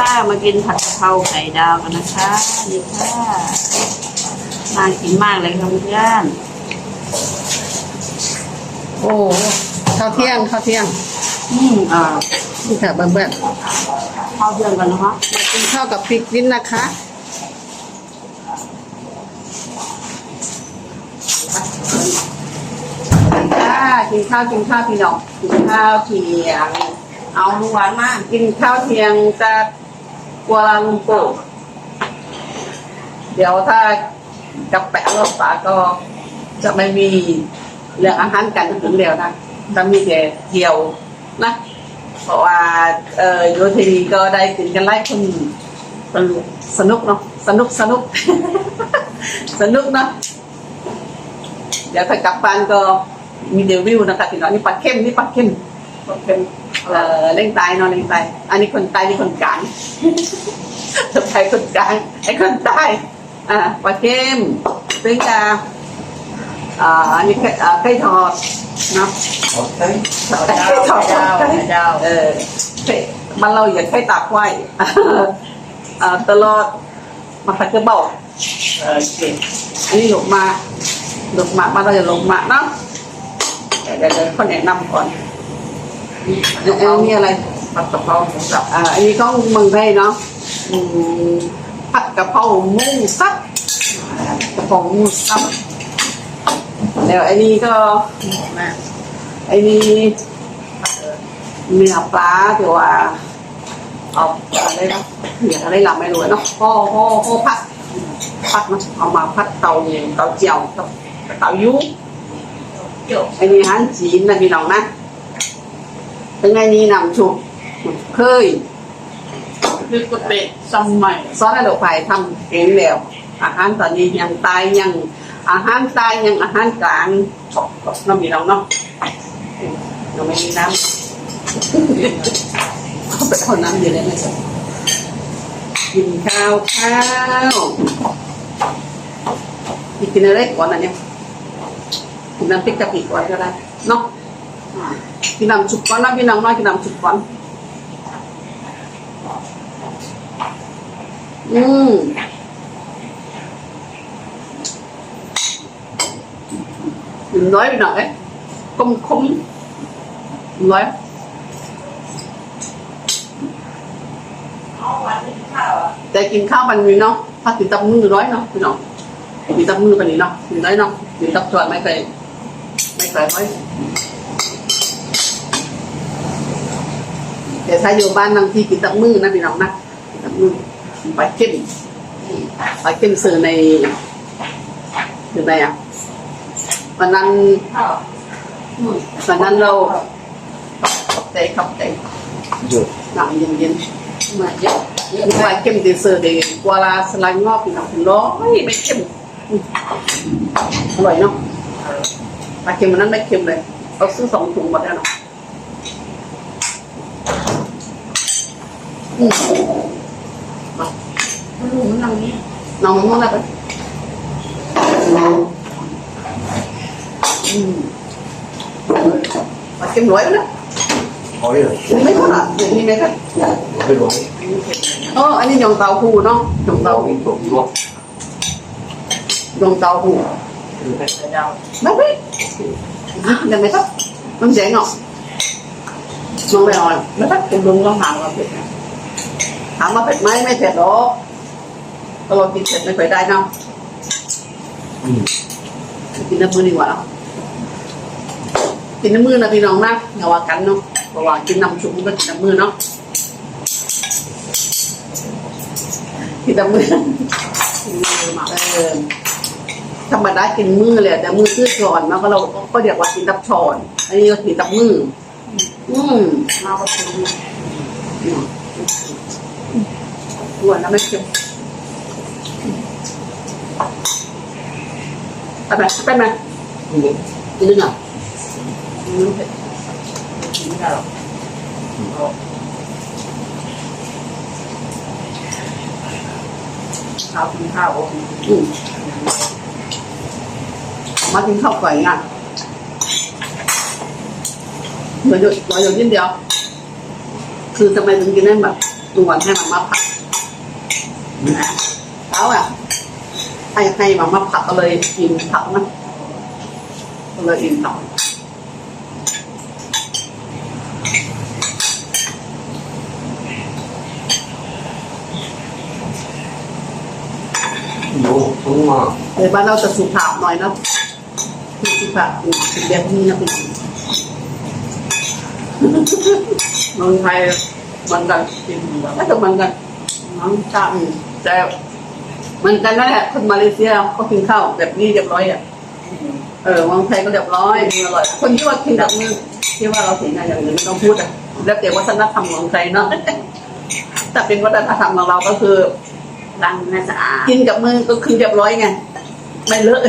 ค่ะ มากินผัดกะเพราไข่ดาวกันนะคะนี่ค่ะน่ากินมากเลยค่ะเพื่อนโอ้ข้าวเที่ยงข้าวเที่ยงอืมอ่านี่ค่ะเพื่อนข้าวเพื่อนกันนะคะๆมากินข้าวกับพริกลิ้นนะคะค่ะกินข้าวกินข้าวพี่น้องกินข้าวเที่ยงเอาลูกหวานมาก กินข้าวเที่ยงจา กัวลาลุมโปร์เดี๋ยวถ้ากับแปะรถฝาก็จะไม่มีเรื่องอาหารกันถึงเดียวนะจะมีแต่เที่ยวนะเพราะว่าเออโยธนีก็ได้กินกันไล่คนสนุกสนุกเนาะสนุกสนุก สนุกเนาะเดี๋ยวถ้ากลับบ้านก็มีเดวิวนะคะพี่น้องนี่ปลาเข้มนี่ปลาเข้มปลาเข้ม เอ่อเล่งตายเนาะเล่งตายอันนี้คนใต้นี่คนกลางคนไทยคนกลางไอ้คนใต้อ่าปลาเข้มซึ่งจะอ่าอันนี้ไก่อ่าไก่ทอดเนาะ Okay. ไก่ทอดไข่ดาวไข่ดาวเออเฮ้ยมันเราอยากให้ตากไว้เอ่อตลอดมาพักกระบอกโอเคอันนี้หลงมาหลงมามาเราจะหลงมาเนาะเดี๋ยวเดี๋ยวเดี๋ยวเขาแนะนำก่อนเอ้ยเอ้ยนี่อะไรผัดกะเพราหมูสับอ่าอันนี้ของเมืองไทยเนาะอืมผัดกะเพราหมูสับกระเพราหมูสับแล้วอันนี้ก็แม่ไอ้นี่เนื้อปลาที่ว่าเอาอะไรนะเหนียอะไรหลับไม่รู้เนาะห่อห่อห่อผัดผัดเนาะเอามาผัดเตาเตาเจียวกับเตายุ้งเกี่ยวไอ้นี่ฮันจีนนะพี่น้องนะ ถึงไอ้นี่นำชุบเคยคือกระเตะสมัยซอสให้เราไปทำเองแล้ว อาหารตอนนี้ยังตายยัง อาหารตายยังอาหารกลางน้ำมีน้องเนาะเราไม่มีน้ำเขาไปเอาน้ำอยู่เลยนะจ๊ะกินข้าวข้าวอีกกินอะไรก่อนนะเนี่ยกินน้ำพริกกะปิก่อนก็ได้เนาะอ่า กินน้ำชุบก่อนนะพี่น้องน้อยกินน้ำชุบก่อนอืมกินน้อยไปหน่อยคมคมน้อยเอาหน่อะแต่กินข้าวมันมีเนาะถ้ากินตับมือร้อยเนาะพี่น้องกินตับมือไปนี่เนาะกินได้เนาะกินตับจอดไม่เคยไม่เคยร้อ แต่ถ้าอยู่บ้านบางทีกินตับมือนะพี่น้องนะกินตับมือไปเข้มไปเข้มซื้อในอยู่ไหนอะวันนั้นข้าวอืมวันนั้นเราขอบใจขอบใจ Good. หนังเย็นเย็นมาเยอะเยอะๆไปเข้มตีเสือเด็กกวาลาสไลด์งอกพี่น้องร้อยไม่เข้มอร่อยเนาะปลาเค็มมันนั้นไม่เค็มเลยเราซื้อสองถุงหมดแล้วเนาะ อืมมันรู้มันนั่งนี้น้องมะม่วงอะไรไปอืมปลาเค็มร้อยแล้วนะ Oh, yeah. ไม่พอละอย่างนี้ไหมครับ Good one. เอออันนี้ยองเตาหูเนาะยองเตาหูยองเตาหูไข่ดาวไม่ไม่ยังไงครับมันเจ๋งอะมองไปอ่อนไม่ครับคุณลุงต้องถามว่าเป็น ถามว่าเผ็ดไหมไม่เผ็ดหรอกก็ลองกินเผ็ดไม่ค่อยได้เนาะ Mm. กินน้ำมือดีกว่าเนาะกินน้ำมือนะพี่น้องนะอย่าว่ากันเนาะเพราะว่ากินน้ำชุบมันก็กินน้ำมือเนาะกินน้ำมือเออธรรมดากินมือเลยแต่มือซื้อช้อนเนาะก็เราก็เรียกว่ากินตับช้อนอันนี้ก็กินตับมืออืมมาประชุม หวานแล้วไม่เค็มไปไหมไปไหม Mm. ลึงอะกินไม่ได้หรอกข้าวกินข้าวโอ้โหอืมมากินข้าวก่อนงานเหมือนอยู่เราอยู่นิดเดียว คือทำไมถึงกินได้แบบทุกวันให้มาม่าผัดนะ เขาอะให้ให้มาม่าผัดก็เลยกินผักนะก็เลยอิ่มผักโอ้ทั้งมาเลยบ้านเราจะสุภาพหน่อยเนาะคือสุภาพอืมเป็นแบบนี้นะพี่เมืองไทยเหมันกันกินก็จะเหมือนกันน้องชาติ แต่เหมือนกันนั่นแหละคนมาเลเซียเขากินข้าวแบบนี้เรียบร้อยอะเออเมืองไทยก็เรียบร้อยอร่อย คนที่ว่ากินแบบนี้ที่ว่าเราเห็นอะอย่างอื่นไม่ต้องพูดอะแล้วแต่วัฒนธรรมของไทยเนาะแต่เป็นวัฒนธรรมของเราก็คือล้างมือสะอาดกินกับมือก็คือเรียบร้อยไงไม่เลอะ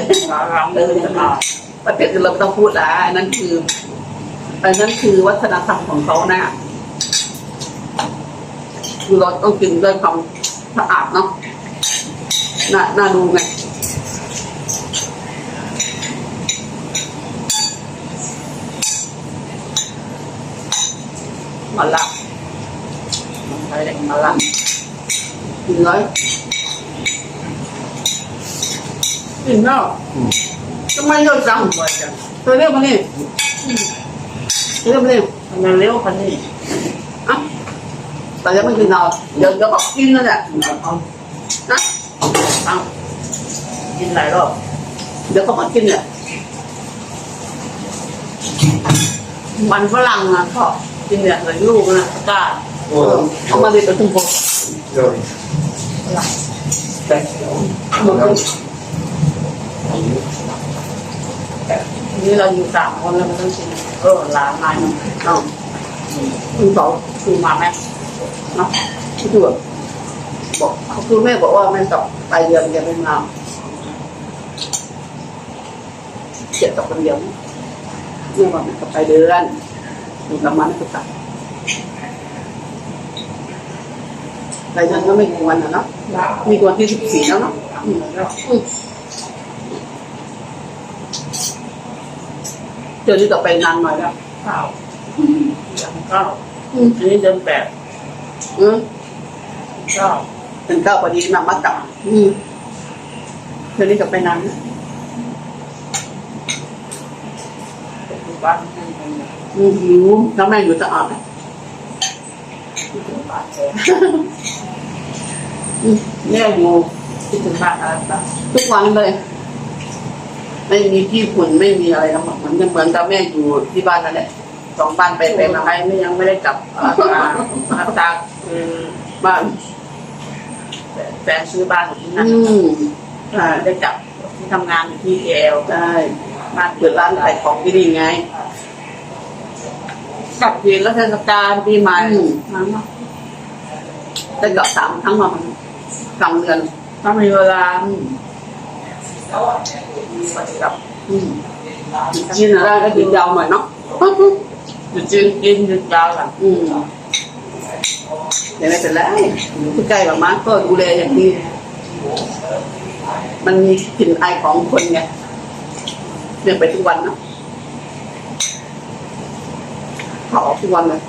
ล้างมือตลอดประเทศอื่นเราไม่ต้องพูดละอันนั้นคืออันนั้นคือวัฒนธรรมของเขานะคือเราต้องกินด้วยความ สะอาดเนาะน่าน่าดูไงมาละมันไปเลยมาละกินเลยกินแล้วทำไมเราจังบ่อยจังเธอเรียกมานี่เรียกมานี่ทำไมเร็วคันนี้อะ แต่ยังไม่กินเราเดี๋ยวเดี๋ยวบอกกินนั่นแหละเอานะเอากินหลายรอบเดี๋ยวเขามากินเนี่ยมันฝรั่งอะชอบกินเนี่ยเหมือนลูกนะก็โอ้เออเอามาเรียนกับทุกคนเดี๋ยวแต่เดี๋ยวมันก็นี่เราอยู่สามคนแล้วมันต้องกินเออล้างมาเนาะเอาคุณสองคือมาไหม เนาะที่ตัวบอกเขาคือแม่บอกว่าแม่ตอบไปเดือนเดียวไม่มาเจ็ดต่อคนเดียวแม่บอกแม่ก็ไปเดือนอยู่กับมันก็กลับไปเดือนก็ไม่กี่วันนะเนาะมีวันที่สิบสี่แล้วเนาะอืมอืมเดี๋ยวนี้ต่อไปนานหน่อยแล้วเก้าอย่างเก้าอืมอันนี้เดือนแปด อืมเก้าเป็นเก้าพอดีนำมาตับอืมเดี๋ยวนี้ต่อไปนานนะอยู่บ้านให้กันเนี่ยอืมหิวแล้วแม่อยู่สะอาดไหมคิดถึงบ้านแกอืมเนี่ยอยู่คิดถึงบ้านอะไรบ้างทุกวันเลย ไม่มีที่ฝุ่นไม่มีอะไรทั้งหมดเหมือนเหมือนกับแม่อยู่ที่บ้านนั่นแหละ สองบ้านไปไปมาใครไม่ยังไม่ได้กลับอาตาอาตาคือบ้านแฟนซื้อบ้านอยู่ที่นั่นอืมใช่ได้กลับที่ทำงานอยู่ที่เอลใช่บ้านเปิดร้านขายของที่นี่ไงกลับเย็นแล้วเทศกาลปีใหม่อืมนั้นเนาะได้กลับสามครั้งมามันกลางเดือนถ้ามีเวลาอืมมีไปกลับอืมกินอะไรก็กินยาวหน่อยเนาะ หยุดกินกินหยุดยาวกันอืมเดี๋ยวไม่เป็นไรอยู่ที่ใกล้แบบมาก็ดูแลอย่างดีมันมีกลิ่นอายของคนไงเรียกไปทุกวันเนาะเขาออกทุกวันเลย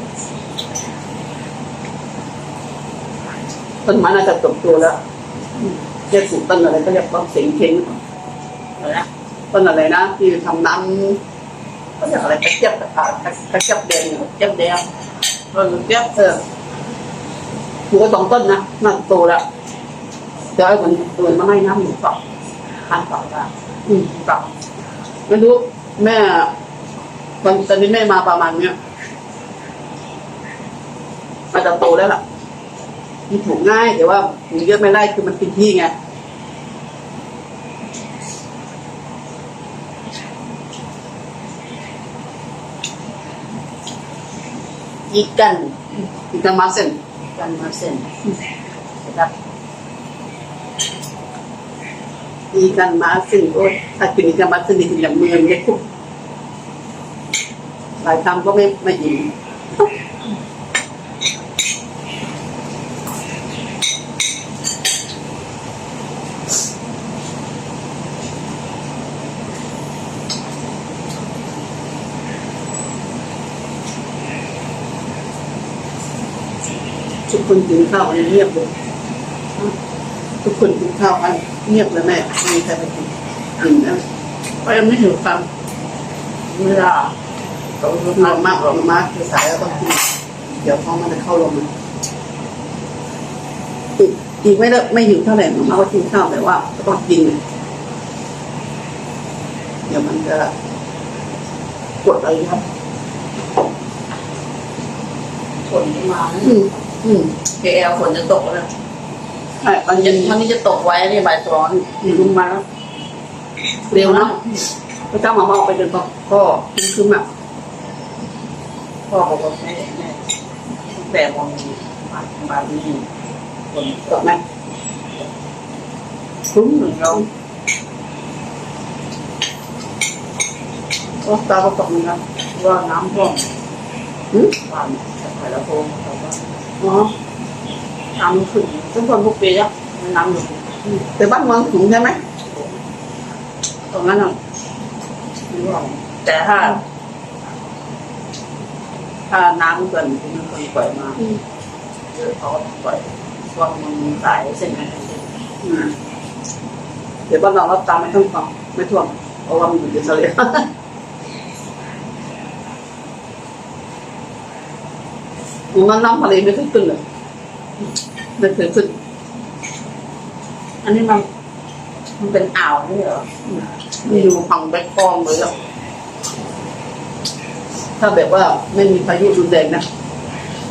ต้นไม้น่าจะจบตัวแล้วอืมเรียกสูตรต้นอะไรก็เรียกว่าเสียงเค็งเลยนะต้นอะไรนะที่ทำน้ำ เขาเรียกอะไรกระเจี๊ยบอ่ากระกระเจี๊ยบแดงเนี่ยเจ็บเดียวเออเจ็บเออปลูกไว้สองต้นนะน่าจะโตแล้วเดี๋ยวไอ้คนอื่นมาให้น้ำหนูก่อนคันต่อได้อืมก่อไม่รู้แม่ตอนตอนนี้แม่มาประมาณเนี้ยอาจจะโตแล้วล่ะมันปลูกง่ายแต่ว่าปลูกเยอะไม่ได้คือมันกินที่ไง ยิกกันอีกประมาณเส้นกันมาเส้นนะครับอีกันมาซึ่งโอ้ยถ้ากินอีกันมาซึ่งนี่ถึงอย่างมือเนี่ยคุกหลายคำก็ไม่ไม่อิ่ม ชุดโคนกินข้าวกันเงียบเลยทุกคนกินข้าวกันเงียบเลยแม่ไม่มีใครไปกินกินนะเพราะยังไม่หิวความเมื่อเรามากมากเรามากคือสายแล้วต้องกินเดี๋ยวท้องมันจะเข้าลมมันอีกอีกไม่ได้ไม่หิวเท่าไหร่หมาก็กินข้าวแต่ว่าก็ต้องกิน เดี๋ยวมันจะปวดอะไรครับฝนมาอืม อืมเคเอลฝนจะตกแล้วใช่ตอนเย็เย็นนวันนี้จะตกไว้ในบ่ายสองลงมาแล้วเร็วเนาะพระเจ้ามาบอกไปเดินบอกก็คืนคืนอะพ่อบอกว่าแม่แม่ตั้งแต่มองมามาที่ฝนตตกกไหมคุ้มหนึ่งเราโอ้ตาก็ตกเหมือนกันว่าน้ำท่วมอืมบ้านแต่ละโพง แต่ว่าอ๋อน้ำขึ้นทุกคนทุกปีแล้วน้ำอยู่แต่บ้านเมืองสูงใช่ไหมตรงนั้นอะแต่ถ้า ถ้าน้ำเกินที่มันคนปล่อยมาเดี๋ยวเขาปล่อยช่วงมันสายเส้นนั้นอืมเดี๋ยวบ้านเรารับตามไม่ต้องฟังไม่ท่วมเพราะว่ามันอยู่ในทะเล มันน้ำทะเลไม่ขึ้นขึ้นเลยไม่เคยขึ้น อันนี้มันมันเป็นอ่าวนี่เหรอมีอยู่ฝั่งแบกกองเลยอถ้าแบบว่าไม่มีพายุรุนแรงนะ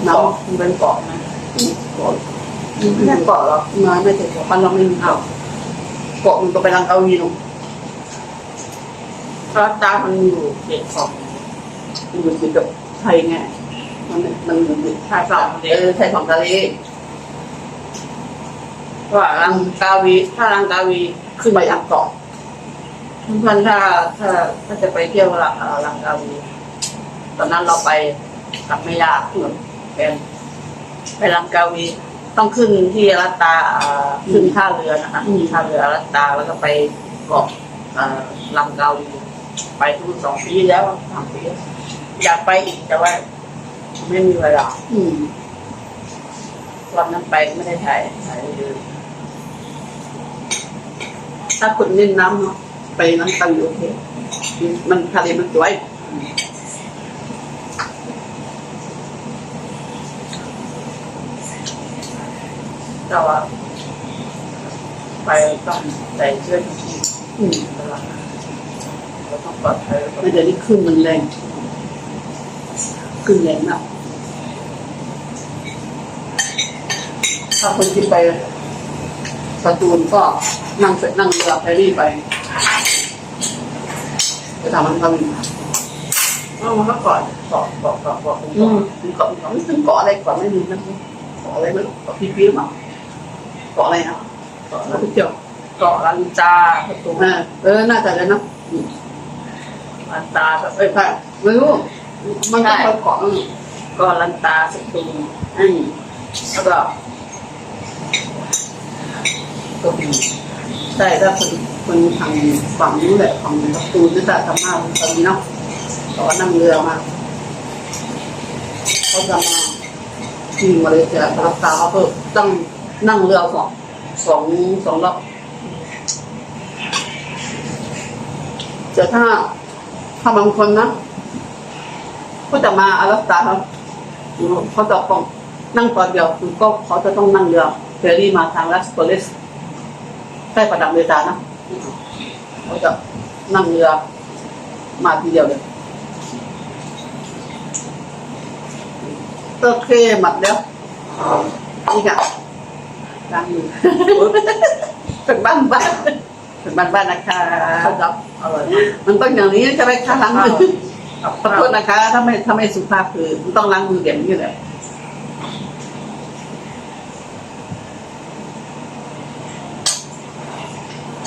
น้เกามันเป็นเกาะนะเกาะไม่ใช่เกาะหรอกมาไม่ถึงเกาะพันเราไม่มีเกาะเกาะมันก็ไปทางเกาหลีลงเพราะตามันอยู่เขตของอยู่ติดกับไทยไง มันมันชายฝั่งทะเลเออไทยฝั่งทะเลว่าลังกาวีถ้าลังกาวีขึ้นไปทางเกาะเพื่อนถ้าถ้าถ้าจะไปเที่ยวลังลังกาวีตอนนั้นเราไปกับแม่ยาเพื่อนแฟนไปลังกาวีต้องขึ้นที่รัตตาขึ้นท่าเรือนะคะท่าเรือรัตตาแล้วก็ไปเกาะลังกาวีไปทุกสองปีแล้วสามปีอยากไปอีกแต่ว่า ไม่มีเวลาอืมวันนั้นไปไม่ได้ถ่ายถ่ายเลยถ้าคนเล่นน้ำเนาะไปน้ำตังอยู่โอเคมันทะเลมันสวยแต่ว่าไปต้องใส่เสื้อชูชีพอืมตลอดเราต้องปลอดภัยแล้วก็ไม่เดี๋ยวนี้ขึ้นมันแรงขึ้นแรงมาก ถ้าคนที่ไปสตูลก็นั่งเสร็จนั่งเรือแฟรี่ไปไปทำมันทำเอามันก็เกาะเกาะเกาะเกาะเกาะอืมเกาะเกาะไม่ถึงเกาะอะไรเกาะไม่มีนะเกาะอะไรไม่รู้เกาะพีพีหรือเปล่าเกาะอะไรนะเกาะเกาะที่เที่ยวเกาะลันจาประตูเออน่าจะเลยนะลันตาเอ้ยใช่ไม่รู้มันก็ไปเกาะอืมเก็ลันตาสตูอืมแล้วก็ กระบี่ใช่ถ้าคนคนทางฝั่งนู้นแหละฝั่งประตูนี่แต่ทำมาตอนนี้เนาะเขาก็นั่งเรือมาเขาจะมาที่มาเลเซียรับตาเขาก็ต้องนั่งเรือสองสองสองรอบแต่ถ้าถ้าบางคนนะก็จะมาอารักตาเขาเขาจะต้องนั่งตอนเดียวคือก็เขาจะต้องนั่งเรือ เฟอร์รี่มาทางลัสโปลิสใกล้ประดับเรือจานะเขาจะนั่งเรือมาทีเดียวเลยโอเคหมัดแล้วนี่ค่ะล้างมือเป็นบ้านบ้านเป็นบ้านบ้านนะคะข้าวจับอร่อยมากมันต้องอย่างนี้ใช่ไหมคะล้างมือกับขอข้าวโทษนะคะ ถ้าไม่ถ้าไม่สุภาพคือต้องล้างมือแบบนี้เลย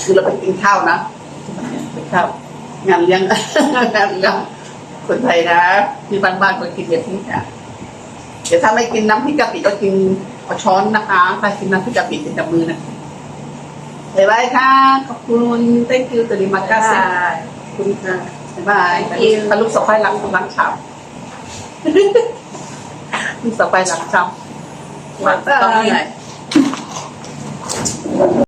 คือเราไปกินข้าวนะไปข้าวงานเลี้ยงงานเลี้ยงคนไทยนะที่บ้านบ้านๆก็กินแบบนี้นะเดี๋ยวถ้าไม่กินน้ำพริกกะปิก็กินเอาช้อนนะคะถ้ากินน้ำพริกกะปิกินกับมือนะบ๊ายบายค่ะ ขอบคุณ thank you ตัวดีมากาเซขอบคุณค่ะบ๊ายบายพาลูกสะพ้ายหลังหลังชามลูกสะพ้ายหลังชามวันต้องเหนื่อย